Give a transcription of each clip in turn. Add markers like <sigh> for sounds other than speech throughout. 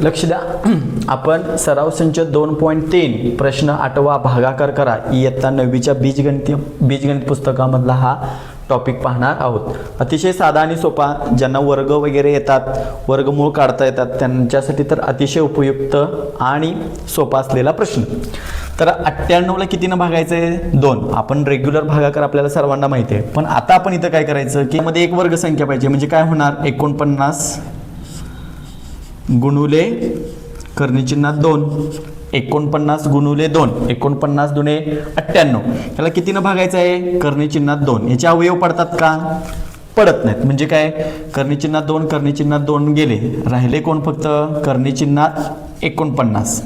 लक्ष द्या. <clears throat> आपण सराव संच दोन पॉईंट तीन प्रश्न आठवा भागाकार करा. इयत्ता नववीच्या बीजगणित बीजगणित पुस्तकामधला हा टॉपिक पाहणार आहोत. अतिशय साधा आणि सोपा ज्यांना वर्ग वगैरे येतात वर्गमूळ काढता येतात त्यांच्यासाठी तर अतिशय उपयुक्त आणि सोपा असलेला प्रश्न. तर अठ्ठ्याण्णवला कितीनं भागायचं आहे दोन. आपण रेग्युलर भागाकार आपल्याला सर्वांना माहिती आहे. पण आता आपण इथं काय करायचं? की मध्ये एक वर्ग संख्या पाहिजे. म्हणजे काय होणार? एकोणपन्नास गुणुले कर्णचिन्हात दोन. एकोणपन्नास गुणुले दोन. एकोणपन्नास दुणे अठ्ठ्याण्णव. याला कितीनं भागायचं आहे? कर्णचिन्हात दोन. याचे अवयव पडतात का? पडत नाहीत. म्हणजे काय? कर्णचिन्हात दोन कर्णचिन्हात दोन गेले. राहिले कोण फक्त? कर्णचिन्हात एकोणपन्नास.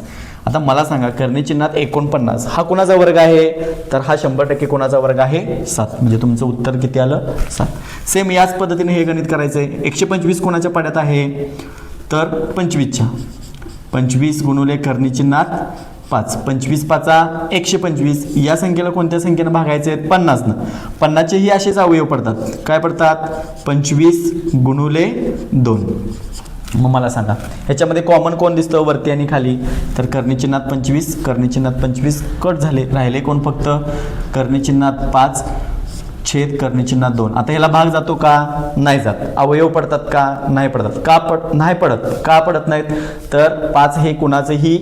आता मला सांगा कर्णचिन्हात एकोणपन्नास हा कोणाचा वर्ग आहे? तर हा शंभर टक्के कोणाचा वर्ग आहे? सात. म्हणजे तुमचं उत्तर किती आलं? सात. सेम याच पद्धतीने हे गणित करायचं आहे एकशे पंचवीस कोणाच्या पाड्यात आहे? तर पंचवीसच्या. पंचवीस गुणुले कर्णीचिन्हात पाच. पंचवीस पाचा एकशे पंचवीस. या संख्येला कोणत्या संख्येनं भागायचे आहेत? पन्नासनं. पन्नासचेही असेच अवयव पडतात. काय पडतात? पंचवीस गुणुले दोन. मग मला सांगा ह्याच्यामध्ये कॉमन कोण दिसतं? वरती आणि खाली. तर कर्णीचिन्हात पंचवीस कर्णीचिन्हात पंचवीस कट झाले राहिले कोण फक्त? कर्णीचिन्हात पाच छेद कर्णीचिन्हात दोन. आता ह्याला भाग जातो का? नाही जात. अवयव पडतात का? नाही पडतात. का पड नाही पडत. का पडत नाहीत? तर पाच हे कुणाचंही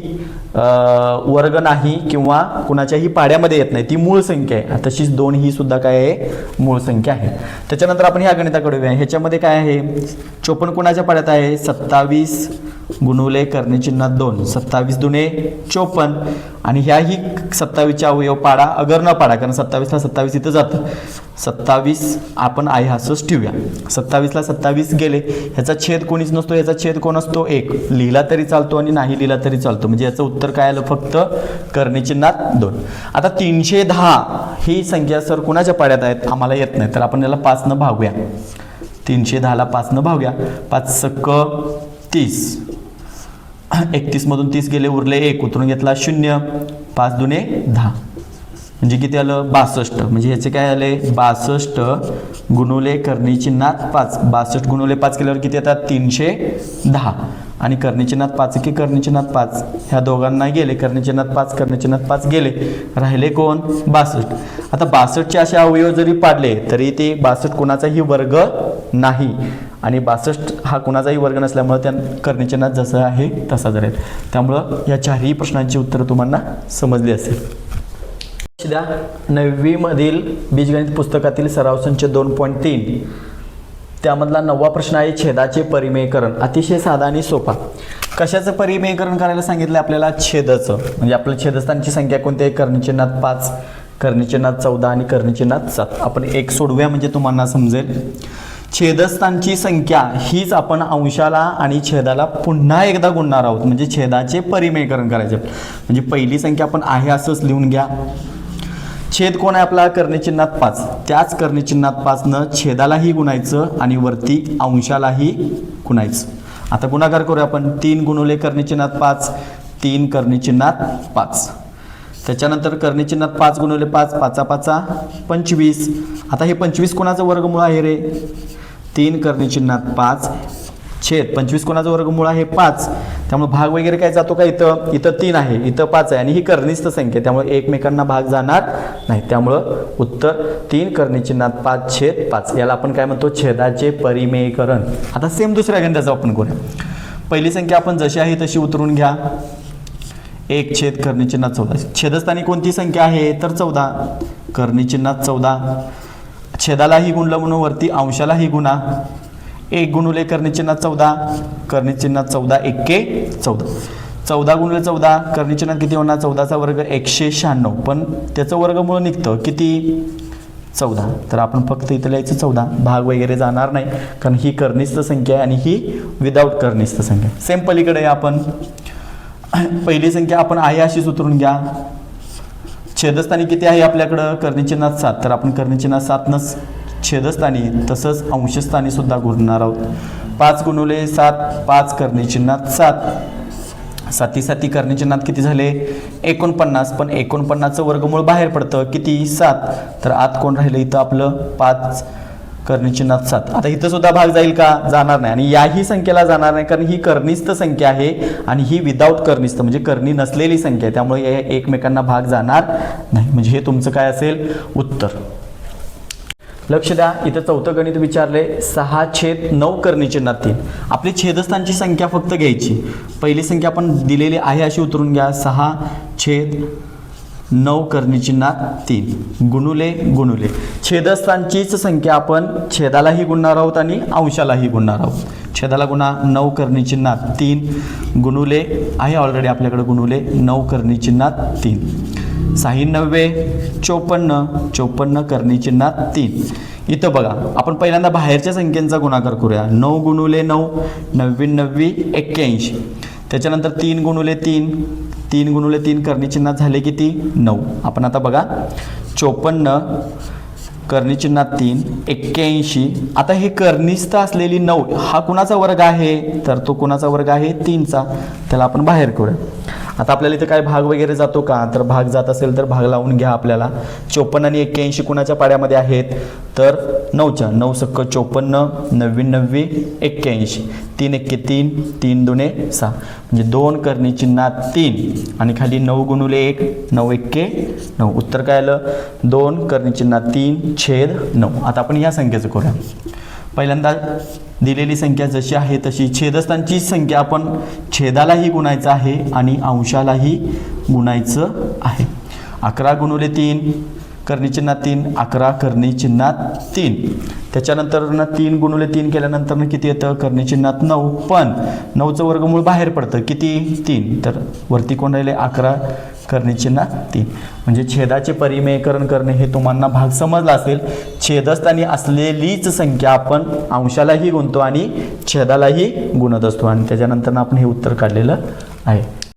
वर्ग नाही किंवा कुणाच्याही पाड्यामध्ये येत नाही. ती मूळ संख्या आहे. तशीच दोन ही सुद्धा काय आहे? मूळ संख्या आहे. त्याच्यानंतर आपण ह्या गणिताकडे ह्याच्यामध्ये काय आहे? चोपन्न कुणाच्या पाड्यात आहे? सत्तावीस गुणवले कर्णचिन्हात दोन सत्तावीस दुने चोपन्न. आणि ह्याही सत्तावीसच्या अवयव पाडा अगर न पाडा कारण सत्तावीसला सत्तावीस इथं जातं. सत्तावीस आपण आहे असंच ठेवूया. सत्तावीसला सत्तावीस गेले ह्याचा छेद कोणीच नसतो ह्याचा छेद कोण असतो? एक. लिहिला तरी चालतो आणि नाही लिहिला तरी चालतो. म्हणजे याचं उत्तर काय आलं? फक्त कर्णचिन्हात दोन. आता तीनशे दहा ही संख्या सर कुणाच्या पाड्यात आहेत? आम्हाला येत नाही. तर आपण याला पाचनं भागूया. तीनशे दहाला पाचनं भागूया. पाच सक्क तीस. एकतीसमधून तीस गेले उरले एक उतरून घेतला शून्य पाच दुने दहा. म्हणजे किती आलं? बासष्ट. म्हणजे ह्याचे काय आले? बासष्ट गुणवले कर्णी चिन्हात पाच. बासष्ट गुणवले पाच केल्यावर किती येतात? तीनशे दहा. आणि कर्णी चिन्हात पाच की कर्णी चिन्हात पाच. ह्या दोघांना गेले. कर्णी चिन्हात पाच कर्णी चिन्हात पाच गेले. राहिले कोण? बासष्ट. आता बासष्टचे असे अवयव जरी पाडले तरी ते बासष्ट कोणाचाही वर्ग नाही. आणि बासष्ट हा कुणाचाही वर्ग नसल्यामुळे त्या कर्णचिन्हात जसं आहे तसा जर त्यामुळं या चारही प्रश्नांची उत्तरं तुम्हाला समजली असेल. लक्ष द्या नववीमधील बीजगणित पुस्तकातील सराव संच दोन पॉईंट तीन. त्यामधला नववा प्रश्न आहे छेदाचे परिमेयकरण. अतिशय साधा आणि सोपा. कशाचं परिमेयकरण करायला सांगितलं आपल्याला? छेदाचं. म्हणजे आपल्या छेदस्थानची संख्या कोणती आहे? कर्णचिन्हात पाच कर्णचिन्हात चौदा आणि कर्णचिन्हात सात. आपण एक सोडवूया म्हणजे तुम्हाला समजेल. छेदस्थानची संख्या हीच आपण अंशाला आणि छेदाला पुन्हा एकदा गुणणार आहोत. म्हणजे छेदाचे परिमेयकरण करायचे. म्हणजे पहिली संख्या आपण आहे असंच लिहून घ्या. छेद कोण आहे आपला? कर्णचिन्हात पाच. त्याच कर्णचिन्हात पाचनं छेदालाही गुणायचं आणि वरती अंशालाही गुणायचं. आता गुणाकार करूया आपण. तीन गुणुले कर्णचिन्हात पाच. तीन कर्णचिन्हात पाच. त्याच्यानंतर कर्णचिन्हात पाच गुणवले पाच पाचा पाचा पंचवीस. आता हे पंचवीस कोणाचं वर्गमूळ आहे रे? तीन कर्णचिन्हात पाच छेद. पंचवीस कोणाचं वर्गमूळ आहे? पाच. त्यामुळे भाग वगैरे काय जातो का इथं? इथं तीन आहे इथं पाच आहे. आणि ही कर्णिस्थ संख्या आहे. त्यामुळे एकमेकांना भाग जाणार नाही. त्यामुळं उत्तर तीन कर्णचिन्हात पाच छेद पाच. याला आपण काय म्हणतो? छेदाचे परिमेयकरण. आता सेम दुसऱ्या गंध्याचा आपण करूया. पहिली संख्या आपण जशी आहे तशी उतरून घ्या. एक छेद कर्णचिन्हात चौदा. छेदस्थानी कोणती संख्या आहे? तर चौदा. कर्णचिन्हात चौदा. छेदालाही गुणलं म्हणून वरती अंशालाही गुणा. एक गुणुले कर्णचिन्हात चौदा. कर्णचिन्हात चौदा एक्के चौदा. चौदा गुणले चौदा. कर्णचिन्हात किती होणार? चौदाचा वर्ग एकशे शहाण्णव. पण त्याचं वर्गमुळं निघतं. किती? चौदा. तर आपण फक्त इथं लिहायचं चौदा. भाग वगैरे जाणार नाही. कारण ही कर्निस्थ संख्या आहे आणि ही विदाऊट कर्णिस्त संख्या आहे. सेम पलीकडे आपण पहिली संख्या आपण आहे अशीच उतरून घ्या. छेदस्थानी किती आहे आपल्याकडं? कर्णचिन्हात सात. तर आपण कर्णचिन्हात सातनंच छेदस्थानी तसंच अंशस्थानी सुद्धा गुणणार आहोत. पाच गुणवले सात पाच कर्णचिन्हात सात. साती साती कर्णचिन्हात किती झाले? एकोणपन्नास. पण एकोणपन्नासचं वर्गमूळ बाहेर पडतं. किती? सात. तर आत कोण राहिलं इथं आपलं? पाच. कर्णचिन्हात सात आता इथं सुद्धा भाग जाईल का? जाणार नाही. आणि याही संख्येला जाणार नाही कारण ही कर्णिस्त संख्या आहे आणि ही विदाऊट कर्णिस्त म्हणजे कर्णी नसलेली संख्या आहे. त्यामुळे एकमेकांना भाग जाणार नाही. म्हणजे हे तुमचं काय असेल? उत्तर. लक्ष द्या. इथं चौथं गणित विचारले सहा छेद नऊ करणी चिन्हात तीन आपली छेदस्थानची संख्या फक्त घ्यायची. पहिली संख्या आपण दिलेली आहे अशी उतरून घ्या. सहा छेद नऊ करणी चिन्हात तीन. गुणुले गुणुले. छेदस्थानचीच संख्या आपण छेदालाही गुणणार आहोत आणि अंशालाही गुणणार आहोत. छेदाला गुणा नऊ करणी चिन्हात तीन. गुणुले आहे ऑलरेडी आपल्याकडे गुणुले. नऊ करणी चिन्हात तीन. साही नव्वे चोपन्न. चोपन्न करणी चिन्हात तीन. इथं बघा आपण पहिल्यांदा बाहेरच्या संख्येचा गुणाकार करूया. नऊ गुणुले नऊ नव्वी एक्क्याऐंशी. त्याच्यानंतर तीन गुणुले तीन. तीन गुणुले तीन करणी चिन्हात झाले किती? नऊ. आपण आता बघा. चोपन्न कर्णी चिन्हात तीन एक्क्याऐंशी. आता हे कर्णिस्थ असलेली नऊ हा कुणाचा वर्ग आहे? तर तो कुणाचा वर्ग आहे? तीनचा. त्याला आपण बाहेर करूया. आता आपल्याला इथे काय भाग वगैरे जातो का? तर भाग जात असेल तर भाग लावून घ्या आपल्याला. चोपन्न आणि एक्क्याऐंशी कुणाच्या पाड्यामध्ये आहेत? तर नऊच्या नऊ सक्क चोपन्न नव्वी एक्क्याऐंशी. तीन एक्के तीन तीन दुने सहा. म्हणजे दोन करणी चिन्हात तीन. आणि खाली नऊ गुणुले एक नऊ एक्के नऊ. उत्तर काय आलं? दोन करणी चिन्हात तीन छेद नऊ. आता आपण या संख्येचं करूया. पहिल्यांदा दिलेली संख्या जशी आहे तशी छेदस्थानची संख्या आपण छेदालाही गुणायचं आहे आणि अंशालाही गुणायचं आहे. अकरा गुणुले तीन कर्णी चिन्हात तीन अकरा कर्णी चिन्हात तीन. त्याच्यानंतर ना तीन गुणुले तीन केल्यानंतर ना किती येतं? कर्णी चिन्हात नऊ. पण नऊचं वर्गमूळ बाहेर पडतं. किती? तीन. तर वरती कोण राहिले? अकरा करणी चिन्हात तीन. म्हणजे छेदाचे परिमेयकरण करणे हे तुम्हाला भाग समजला असेल. छेदस्थानी असलेलीच संख्या आपण अंशालाही गुणतो आणि छेदालाही गुणत असतो. आणि त्याच्यानंतर आपण हे उत्तर काढलेलं आहे.